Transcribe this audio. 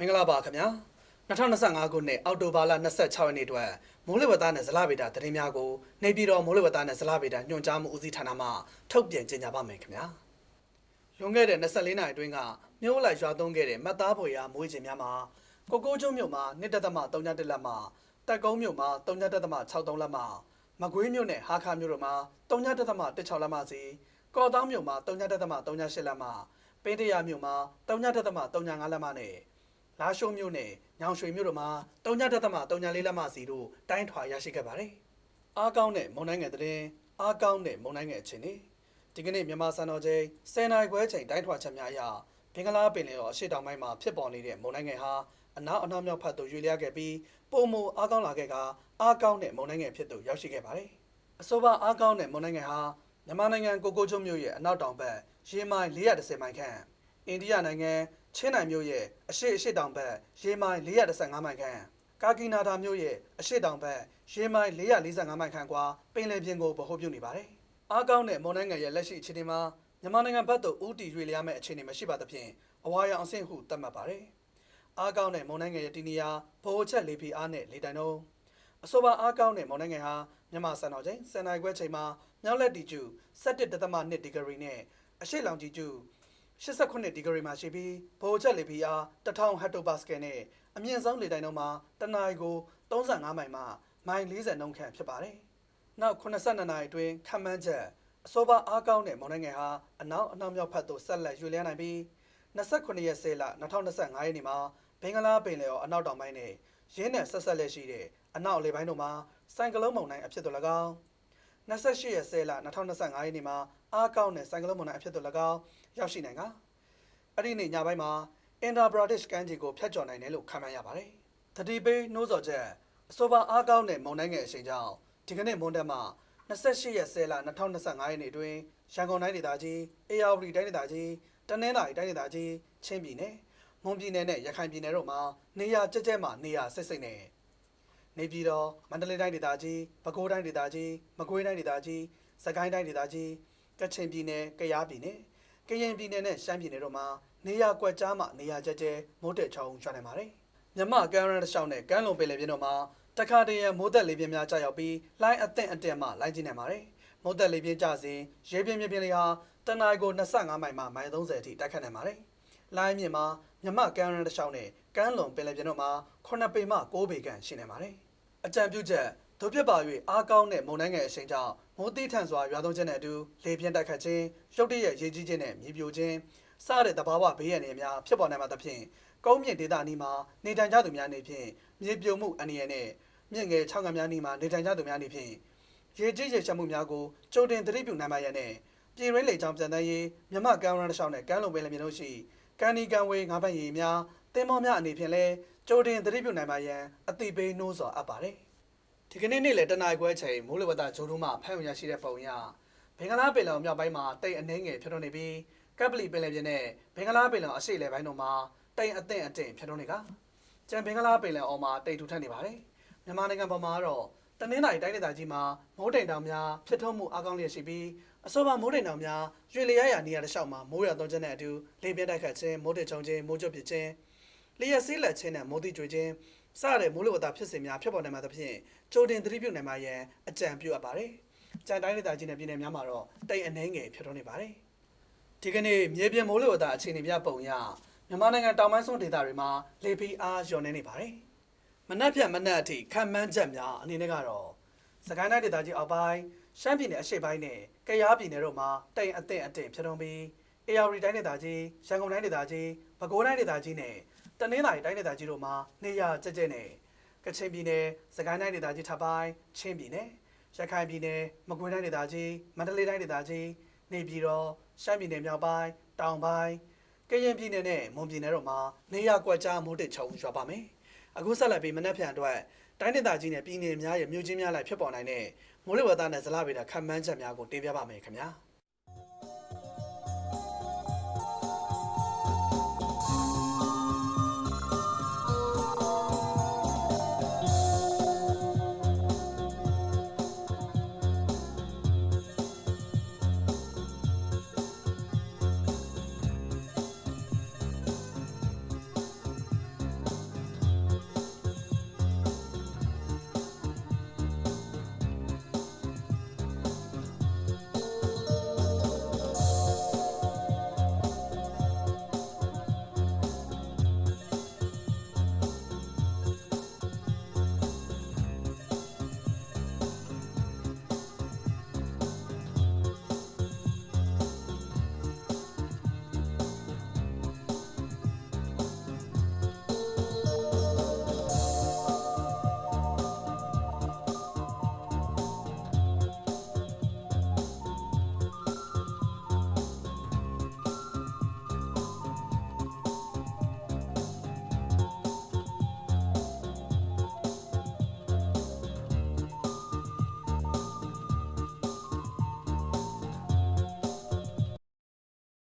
မင်္ဂလာပါခင်ဗျာ2025ခုနှစ်အောက်တိုဘာလ26ရက်နေ့အတွက်မိုးလေဝသနဲ့ဇလဗေဒသတင်းများကိုနေပြည်တော်မိုးလေဝသနဲ့ဇလဗေဒညွှန်ကြားမှုဦးစီးဌာနမှထုတ်ပြန်ကြေညာပါမယ်ခင်ဗျာလွန်ခဲ့တဲ့24နှစ်အတွင်းကမြို့လိုက်ရွာသွန်းခဲ့တဲ့မတ်သားဖွေရာမွေးခြင်းများမှာကိုကိုကျွန်းမြို့မှာ1.3လက်မှတက်ကုန်းမြို့မှာ3.63လက်မှမကွေးမြို့နဲ့ဟာခါမြို့တို့မှာ3.16လက်မှစီကော်တောင်းမြို့မှာ3.38လက်မှပင်းတရမြို့မှာ3.35လက်မှနဲ့ လာရှုံမြို့နယ်ညောင်ရွှေမြို့တို့မှာတုံညတက်သမ3.4လက်မစီတို့တိုင်းထွာရရှိခဲ့ပါတယ်။အားကောင်းတဲ့မုံတိုင်းငယ်တဲ့အားကောင်းတဲ့မုံတိုင်းငယ်အချင်းဒီကနေ့မြန်မာစံတော်ချိန်10နိုင်ခွဲချိန်တိုင်းထွာချက်များအရဘင်္ဂလားပင်လယ်ော်အရှေ့တောင်ပိုင်းမှာဖြစ်ပေါ်နေတဲ့မုံတိုင်းငယ်ဟာအနောက်အနောက်မြောက်ဖက်သို့ရွေ့လျားခဲ့ပြီးပုံမအားကောင်းလာခဲ့ကအားကောင်းတဲ့မုံတိုင်းငယ်ဖြစ်သို့ရောက်ရှိခဲ့ပါတယ်။အဆိုပါအားကောင်းတဲ့မုံတိုင်းငယ်ဟာမြန်မာနိုင်ငံကိုကိုချုံမြို့ရဲ့အနောက်တောင်ဘက်ရေမိုင်430မိုင်ခန့် အိန္ဒိယနိုင်ငံချင်းနိုင်မြို့ရဲ့အရှေ့အရှေ့တောင်ဘက်ရေမိုင်415မိုင်ခန့်ကာကီနာဒါမြို့ရဲ့အရှေ့တောင်ဘက်ရေမိုင်445မိုင်ခန့်ကွာပင်လယ်ပြင်ကိုဗဟိုပြုနေပါတယ်။အားကောင်းတဲ့မွန်နိုင်ငံရဲ့လက်ရှိအခြေအနေမှာမြန်မာနိုင်ငံဘက်သို့ဦးတည်ရွေ့လျားမဲ့အခြေအနေမရှိပါသဖြင့်အဝါရောင်အဆင့်ဟုသတ်မှတ်ပါတယ်။အားကောင်းတဲ့မွန်နိုင်ငံရဲ့တည်နေရာဗဟိုချက်လေပီအားနဲ့လေတိုင်တုံးအဆိုပါအားကောင်းတဲ့မွန်နိုင်ငံဟာမြန်မာစံတော်ချိန်စံနိုင်ခွဲချိန်မှာမြောက်လက်တီကျူ17.2ဒီဂရီနဲ့အရှေ့လောင်ကြီးကျူ 89ဒီဂရီမှာရှိပြီးဗိုလ်ချက်လေပီအား1000ဟက်တိုပါစကယ်နဲ့အမြင့်ဆုံးလေတိုင်နှုန်းမှာတနအီကို35မိုင်မှမိုင်40နှုန်းခန့်ဖြစ်ပါတယ်။နောက်82နာရီအတွင်းခန့်မှန်းချက်အဆိုပါအားကောင်းတဲ့မုန်တိုင်းငယ်ဟာအနောက်အနောက်မြောက်ဘက်သို့ဆက်လက်ရွေ့လျားနိုင်ပြီး29ရက်စေလ2025ရက်နေ့မှာဘင်္ဂလားပင်လယ်ော်အနောက်တောင်ပိုင်းနဲ့ရင်းနဲ့ဆက်ဆက်လက်ရှိတဲ့အနောက်အလယ်ပိုင်းတို့မှာစိုင်ကလုန်းမုန်တိုင်းအဖြစ်သို့၎င်း 28ရက်စေလ2025ရက်နေ့မှာအားကောင်းတဲ့စိုင်ကလုန်းမုန်တိုင်းအဖြစ်သို့၎င်းရောက်ရှိနိုင်ကအဲ့ဒီနေ့ညပိုင်းမှာအင်ဒါဘရာဒစ်ကမ်းခြေကိုဖျက်ကျော်နိုင်တယ်လို့ခန့်မှန်းရပါတယ်။တတိပေးနှိုးစော်ချက်အဆိုပါအားကောင်းတဲ့မုန်တိုင်းငယ်အချိန်ကြောင့်ဒီကနေ့မွန်တက်မှာ28ရက်စေလ2025ရက်နေ့အတွင်းရန်ကုန်တိုင်းဒေသကြီးအေရဝတီတိုင်းဒေသကြီးတနင်္သာရီတိုင်းဒေသကြီးချင်းပြည်နယ်မွန်ပြည်နယ်နဲ့ရခိုင်ပြည်နယ်တို့မှာနေရာကျကျမှနေရာစိတ်စိတ်နဲ့ နေပြည်တော်မန္တလေးတိုင်းဒေသကြီးပဲခူးတိုင်းဒေသကြီးမကွေးတိုင်းဒေသကြီးစကိုင်းတိုင်းဒေသကြီးကချင်ပြည်နယ်ကယားပြည်နယ်ကရင်ပြည်နယ်နဲ့ရှမ်းပြည်နယ်တို့မှာနေရာကွက်ကြားမှနေရာကျကျမိုးတက်ချောင်းရွှာနေပါတယ်မြမကမ်းရန်တစ်လျှောက်နဲ့ကမ်းလွန်ပင်လယ်ပြင်တို့မှာတခါတရံမိုးတက်လေပြင်းများကြာရောက်ပြီးလိုင်းအသင့်အတက်မှလိုင်းကျင်းနေပါတယ်မိုးတက်လေပြင်းကျစဉ်ရေပြင်းမြပြင်းလေးဟာတနအီကို25မိုင်မှမိုင်30အထိတိုက်ခတ်နိုင်ပါတယ်လိုင်းမြင့်မှာမြမကမ်းရန်တစ်လျှောက်နဲ့ကမ်းလွန်ပင်လယ်ပြင်တို့မှာ9ပေမှ6ပေခန့်ရှိနေပါတယ် အကြံပြုချက်တို့ဖြစ်ပါ၍အားကောင်းတဲ့မုန်တိုင်းငယ်အချိန်ကြောင့်မိုးတိထန်စွာရွာသွန်းခြင်းနဲ့အတူလေပြင်းတိုက်ခတ်ခြင်းရုတ်တရက်ရေကြီးခြင်းနဲ့မြေပြိုခြင်းစတဲ့တဘာဝဘေးရန်တွေများဖြစ်ပေါ်နိုင်မှာသဖြင့်ကုန်းမြင့်ဒေသနီးမှာနေထိုင်ကြသူများအနေဖြင့်မြေပြိုမှုအန္တရာယ်နဲ့မြင့်ငယ်ချောင်းကများနီးမှာနေထိုင်ကြသူများအနေဖြင့်ရေကြီးရေရှမ်းမှုများကိုကြိုတင်သတိပြုနိုင်ပါရန်နဲ့ပြည်ရင်းလေကြောင်းပြန်တန်းရေးမြမကမ်းရန်တစ်လျှောက်နဲ့ကမ်းလုံပင်လယ်ပြင်တို့ရှိကန်ဒီကန်ဝေးငါးပတ်ရည်များတင်မောများအနေဖြင့်လည်း ကြိုတင်သတိပြုနိုင်ပါရန်အသိပေးနှိုးဆော်အပ်ပါတယ်ဒီကနေ့နေ့လေတနအီခွဲချိန်မိုးလေဝသဂျိုးတို့မှဖမ်းရရှိတဲ့ပုံရဘင်္ဂလားပင်လယ်မြောက်ပိုင်းမှာတိတ်အနှဲငယ်ဖြစ်ထွန်းနေပြီးကပ်ပလီပင်လယ်ပြင်နဲ့ဘင်္ဂလားပင်လယ်အရှေ့လေပိုင်းတို့မှာတိတ်အသင့်အင့်ဖြစ်ထွန်းနေကကြံဘင်္ဂလားပင်လယ်အော်မှာတိတ်ထူထပ်နေပါတယ်မြန်မာနိုင်ငံပေါ်မှာတော့တနင်္လာရီတိုင်းဒေသကြီးမှာမိုးတိမ်တောင်များဖြစ်ထွန်းမှုအကောင်းလျက်ရှိပြီးအဆိုပါမိုးတိမ်တောင်များရွေလျားရာနေရာတစ်လျှောက်မှာမိုးရွာသွန်းခြင်းနဲ့အတူလေပြင်းတိုက်ခတ်ခြင်းမိုးတိမ်ချုံခြင်းမိုးကြွပစ်ခြင်း လျှက်ဆေးလက်ခြင်းနဲ့မိုးတိကျွေခြင်းစတဲ့မိုးလေဝသဖြစ်စဉ်များဖြစ်ပေါ်နိုင်မှာသဖြင့်ကြိုတင်သတိပြုနိုင်မှာရန်အကြံပြုအပ်ပါတယ်။ကြံတိုင်းဒေသကြီးနဲ့ပြည်နယ်များမှာတော့တိမ်အနှဲငယ်ဖြစ်ထွန်းနေပါတယ်။ဒီကနေ့မြေပြင်မိုးလေဝသအခြေအနေပြပုံရမြန်မာနိုင်ငံတောင်ပိုင်းဆုံးဒေသတွေမှာလေပီအားလျော်နေနေပါတယ်။မနက်ဖြန်မနက်အထိခံမှန်းချက်များအနေနဲ့ကတော့စကိုင်းတိုင်းဒေသကြီးအောက်ပိုင်းရှမ်းပြည်နယ်အရှေ့ပိုင်းနဲ့ကယားပြည်နယ်တို့မှာတိမ်အသင့်အင့်ဖြစ်ထွန်းပြီးအေရဝတီတိုင်းဒေသကြီးရန်ကုန်တိုင်းဒေသကြီးပဲခူးတိုင်းဒေသကြီးနဲ့ တနင်္သာရီတိုင်းဒေသကြီးတို့မှာနေရာကျကျနဲ့ကချင်ပြည်နယ်စကိုင်းတိုင်းဒေသကြီးထပ်ပိုင်းချင်းပြည်နယ်ရခိုင်ပြည်နယ်မကွေးတိုင်းဒေသကြီးမန္တလေးတိုင်းဒေသကြီးနေပြည်တော်ရှမ်းပြည်နယ်မြောက်ပိုင်းတောင်ပိုင်းကရင်ပြည်နယ်နဲ့မွန်ပြည်နယ်တို့မှာနေရာကွက်ကြားမိုးတစ်ချုံရွာပါမယ်အခုဆက်လက်ပြီးမနက်ဖြန်အတွက်တိုင်းဒေသကြီးနဲ့ပြည်နယ်များရဲ့မြို့ချင်းများလိုက်ဖြစ်ပေါ်နိုင်တဲ့မိုးလေဝသနဲ့ဇလဗေဒခံမှန်းချက်များကိုတင်ပြပါမယ်ခင်ဗျာ။